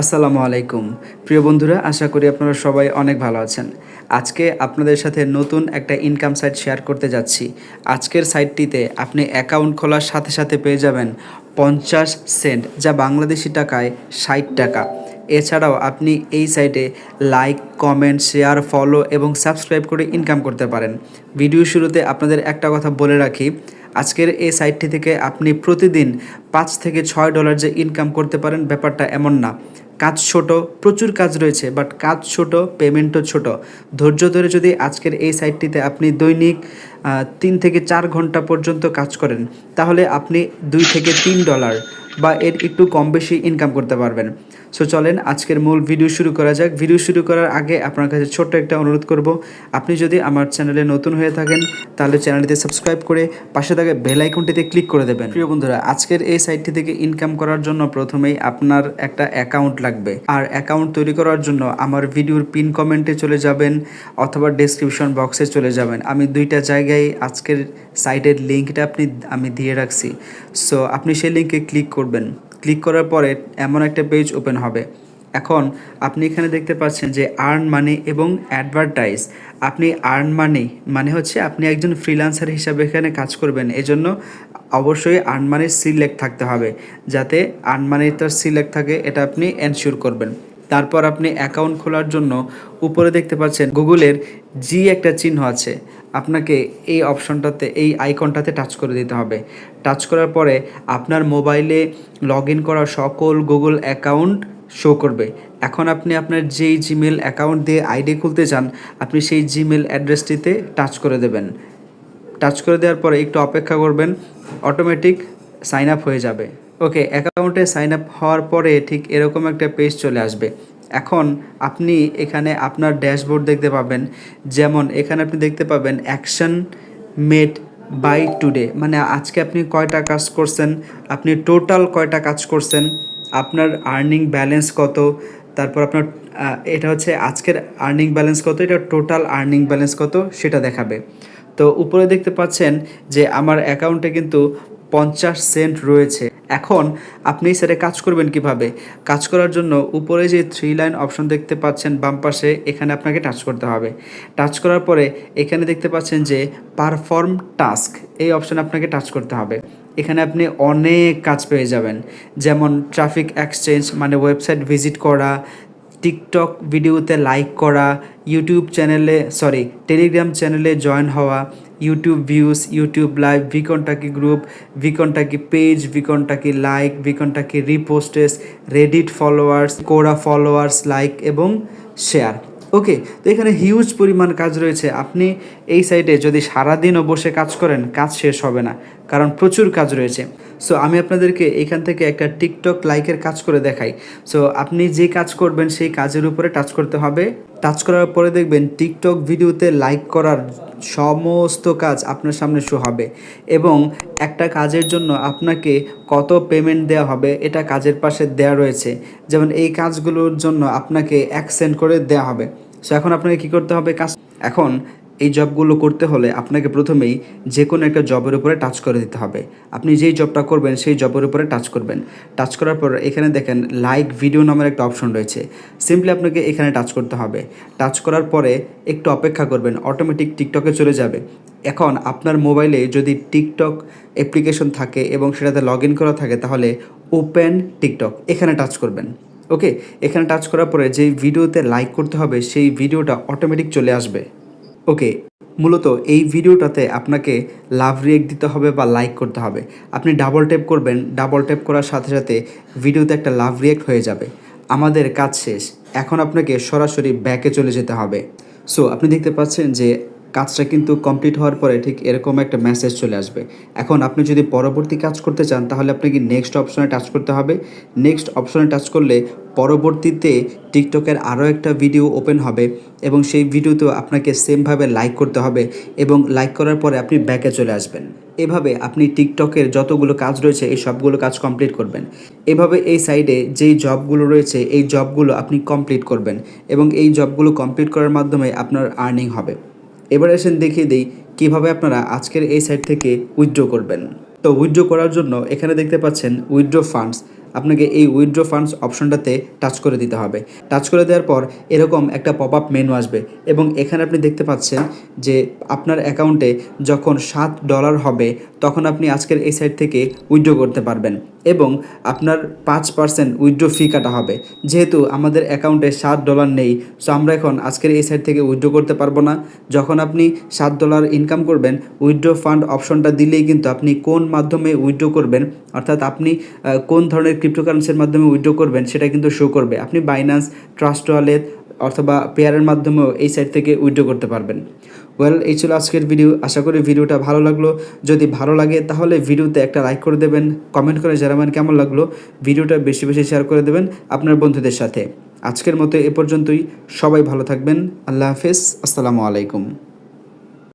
আসসালামু আলাইকুম। প্রিয় বন্ধুরা, আশা করি আপনারা সবাই অনেক ভালো আছেন। আজকে আপনাদের সাথে নতুন একটা ইনকাম সাইট শেয়ার করতে যাচ্ছি। আজকের সাইটটিতে আপনি অ্যাকাউন্ট খোলার সাথে সাথে পেয়ে যাবেন পঞ্চাশ সেন্ট যা বাংলাদেশি টাকায় ষাট টাকা। এছাড়াও আপনি এই সাইটে লাইক কমেন্ট শেয়ার ফলো এবং সাবস্ক্রাইব করে ইনকাম করতে পারেন। ভিডিও শুরুতে আপনাদের একটা কথা বলে রাখি, আজকের এই সাইটটি থেকে আপনি প্রতিদিন পাঁচ থেকে ছয় ডলার যে ইনকাম করতে পারেন, ব্যাপারটা এমন না। কাজ ছোট, প্রচুর কাজ রয়েছে বাট কাজ ছোট পেমেন্টও ছোট। ধৈর্য ধরে যদি আজকের এই সাইটটিতে আপনি দৈনিক তিন থেকে চার ঘণ্টা পর্যন্ত কাজ করেন, তাহলে আপনি দুই থেকে তিন ডলার বা এর একটু কম বেশি ইনকাম করতে পারবেন। সো চলেন আজকের মূল ভিডিও শুরু করা যাক। ভিডিও শুরু করার আগে আপনার কাছে ছোট্ট একটা অনুরোধ করব। আপনি যদি আমার চ্যানেলে নতুন হয়ে থাকেন, তাহলে চ্যানেলটিতে সাবস্ক্রাইব করে পাশে থাকা বেল আইকনটিতে ক্লিক করে দেবেন। প্রিয় বন্ধুরা, আজকের এই সাইটটি থেকে ইনকাম করার জন্য প্রথমেই আপনার একটা অ্যাকাউন্ট লাগবে। আর অ্যাকাউন্ট তৈরি করার জন্য আমার ভিডিওর পিন কমেন্টে চলে যাবেন অথবা ডেসক্রিপশন বক্সে চলে যাবেন। আমি দুইটা জায়গায় আজকের সাইটের লিঙ্কটা আপনি, আমি দিয়ে রাখছি। সো আপনি সেই লিঙ্কে ক্লিক করবেন। ক্লিক করার পরে এমন একটা পেজ ওপেন হবে। এখন আপনি এখানে দেখতে পাচ্ছেন যে আর্ন মানি এবং অ্যাডভার্টাইজ। আপনি আর্ন মানি মানে হচ্ছে আপনি একজন ফ্রিল্যান্সার হিসাবে এখানে কাজ করবেন। এজন্য অবশ্যই আর্ন মানির সিলেক্ট থাকতে হবে। যাতে আর্ন মানির তার সিলেক্ট থাকে, এটা আপনি এনশিওর করবেন। তারপর আপনি অ্যাকাউন্ট খোলার জন্য উপরে দেখতে পাচ্ছেন গুগলের জি একটা চিহ্ন আছে। আপনাকে এই অপশনটাতে, এই আইকনটাতে টাচ করে দিতে হবে। টাচ করার পরে আপনার মোবাইলে লগ ইন করা সকল গুগল অ্যাকাউন্ট শো করবে। এখন আপনি আপনার যেই জিমেল অ্যাকাউন্ট দিয়ে আইডি খুলতে চান, আপনি সেই জিমেল অ্যাড্রেসটিতে টাচ করে দেবেন। টাচ করে দেওয়ার পরে একটু অপেক্ষা করবেন অটোমেটিক সাইন আপ হয়ে যাবে। ওকে অ্যাকাউন্টে সাইন আপ হওয়ার পরে ঠিক এরকম একটা পেজ চলে আসবে। এখন আপনি এখানে আপনার ড্যাশবোর্ড দেখতে পাবেন। যেমন এখানে আপনি দেখতে পাবেন, অ্যাকশন মেড বাই টুডে। মানে আজকে আপনি কয়টা কাজ করছেন, আপনি টোটাল কয়টা কাজ করছেন, আপনার আর্নিং ব্যালেন্স কত, তারপর আপনার এটা হচ্ছে আজকের আর্নিং ব্যালেন্স কত, এটা টোটাল আর্নিং ব্যালেন্স কত, সেটা দেখাবে। তো উপরে দেখতে পাচ্ছেন যে আমার অ্যাকাউন্টে কিন্তু পঞ্চাশ সেন্ট রয়েছে। এখন আপনি সেটা কাজ করবেন কীভাবে? কাজ করার জন্য উপরে যে থ্রি লাইন অপশন দেখতে পাচ্ছেন, বাম পাশে এখানে আপনাকে টাচ করতে হবে। টাচ করার পরে এখানে দেখতে পাচ্ছেন যে পারফর্ম টাস্ক এই অপশন আপনাকে টাচ করতে হবে। এখানে আপনি অনেক কাজ পেয়ে যাবেন। যেমন ট্রাফিক এক্সচেঞ্জ মানে ওয়েবসাইট ভিজিট করা টিকটক ভিডিওতে লাইক করা ইউটিউব চ্যানেলে সরি টেলিগ্রাম চ্যানেলে জয়েন হওয়া YouTube views YouTube live VKontakte group VKontakte page VKontakte like VKontakte reposts Reddit followers Quora followers like এবং শেয়ার ওকে তো এখানে হিউজ পরিমাণ কাজ রয়েছে। আপনি এই সাইটে যদি সারাদিনও বসে কাজ করেন, কাজ শেষ হবে না। কারণ প্রচুর কাজ রয়েছে। সো আমি আপনাদেরকে এখান থেকে একটা টিকটক লাইকের কাজ করে দেখাই। সো আপনি যে কাজ করবেন, সেই কাজের উপরে টাচ করতে হবে। টাচ করার পরে দেখবেন টিকটক ভিডিওতে লাইক করার সমস্ত কাজ আপনার সামনে শো হবে। এবং একটা কাজের জন্য আপনাকে কত পেমেন্ট দেওয়া হবে, এটা কাজের পাশে দেওয়া রয়েছে। যেমন এই কাজগুলোর জন্য আপনাকে এক সেন্ট করে দেওয়া হবে। সো এখন আপনাকে কি করতে হবে? কাজ এখন এই জবগুলো করতে হলে আপনাকে প্রথমেই যে কোনো একটা জবের উপরে টাচ করে দিতে হবে। আপনি যেই জবটা করবেন, সেই জবের উপরে টাচ করবেন। টাচ করার পর এখানে দেখেন লাইক ভিডিও নামের একটা অপশন রয়েছে। সিম্পলি আপনাকে এখানে টাচ করতে হবে। টাচ করার পরে একটু অপেক্ষা করবেন অটোমেটিক টিকটকে চলে যাবে। এখন আপনার মোবাইলে যদি টিকটক অ্যাপ্লিকেশন থাকে এবং সেটাতে লগ ইন করা থাকে, তাহলে ওপেন টিকটক এখানে টাচ করবেন। ওকে এখানে টাচ করার পরে যেই ভিডিওতে লাইক করতে হবে, সেই ভিডিওটা অটোমেটিক চলে আসবে। ওকে, মূলত এই ভিডিওটাতে আপনাকে লাভ রিয়েক্ট দিতে হবে বা লাইক করতে হবে। আপনি ডাবল ট্যাপ করবেন ডাবল ট্যাপ করার সাথে সাথে ভিডিওতে একটা লাভ রিয়েক্ট হয়ে যাবে। আমাদের কাজ শেষ। এখন আপনাকে সরাসরি ব্যাকে চলে যেতে হবে। সো আপনি দেখতে পাচ্ছেন যে কাজটা কিন্তু কমপ্লিট হওয়ার পরে ঠিক এরকম একটা মেসেজ চলে আসবে। এখন আপনি যদি পরবর্তী কাজ করতে চান, তাহলে আপনাকে নেক্সট অপশনে টাচ করতে হবে। নেক্সট অপশনে টাচ করলে পরবর্তীতে টিকটকের আরও একটা ভিডিও ওপেন হবে এবং সেই ভিডিওতেও আপনাকে সেমভাবে লাইক করতে হবে এবং লাইক করার পরে আপনি ব্যাকে চলে আসবেন। এভাবে আপনি টিকটকের যতগুলো কাজ রয়েছে, এই সবগুলো কাজ কমপ্লিট করবেন। এভাবে এই সাইডে যেই জবগুলো রয়েছে, এই জবগুলো আপনি কমপ্লিট করবেন এবং এই জবগুলো কমপ্লিট করার মাধ্যমে আপনার আর্নিং হবে। এবার এসেন দেখিয়ে দিই কীভাবে আপনারা আজকের এই সাইট থেকে উইথড্র করবেন। তো উইথড্র করার জন্য এখানে দেখতে পাচ্ছেন উইথড্র ফান্ডস আপনাকে এই উইথড্র ফান্ডস অপশনটাতে টাচ করে দিতে হবে। টাচ করে দেওয়ার পর এরকম একটা পপ আপ মেনু আসবে এবং এখানে আপনি দেখতে পাচ্ছেন যে আপনার অ্যাকাউন্টে যখন সাত ডলার হবে, তখন আপনি আজকের এই সাইট থেকে উইথড্র করতে পারবেন। এবং আপনার পাঁচ পার্সেন্ট উইথড্র ফি কাটা হবে। যেহেতু আমাদের অ্যাকাউন্টে সাত ডলার নেই সো আমরা এখন আজকের এই সাইট থেকে উইথড্র করতে পারব না। যখন আপনি সাত ডলার ইনকাম করবেন উইথড্র ফান্ড অপশনটা দিলেই কিন্তু আপনি কোন মাধ্যমে উইথড্র করবেন, অর্থাৎ আপনি কোন ধরনের ক্রিপ্টোকারেন্সির মাধ্যমে উইথড্র করবেন, সেটা কিন্তু শো করবে। আপনি বাইন্যান্স ট্রাস্ট ওয়ালেট অথবা পেয়ারের মাধ্যমেও এই সাইট থেকে উইথড্র করতে পারবেন। ওয়েল এই ছিল আজকের ভিডিও আশা করি ভিডিওটা ভালো লাগল। যদি ভালো লাগে, তাহলে ভিডিওতে একটা লাইক করে দেবেন। কমেন্ট করে জানাবেন কেমন লাগল। ভিডিওটা বেশি বেশি শেয়ার করে দেবেন আপনার বন্ধুদের সাথে। আজকের মতো এ পর্যন্তই। সবাই ভালো থাকবেন। আল্লাহ হাফেজ। আসসালামু আলাইকুম।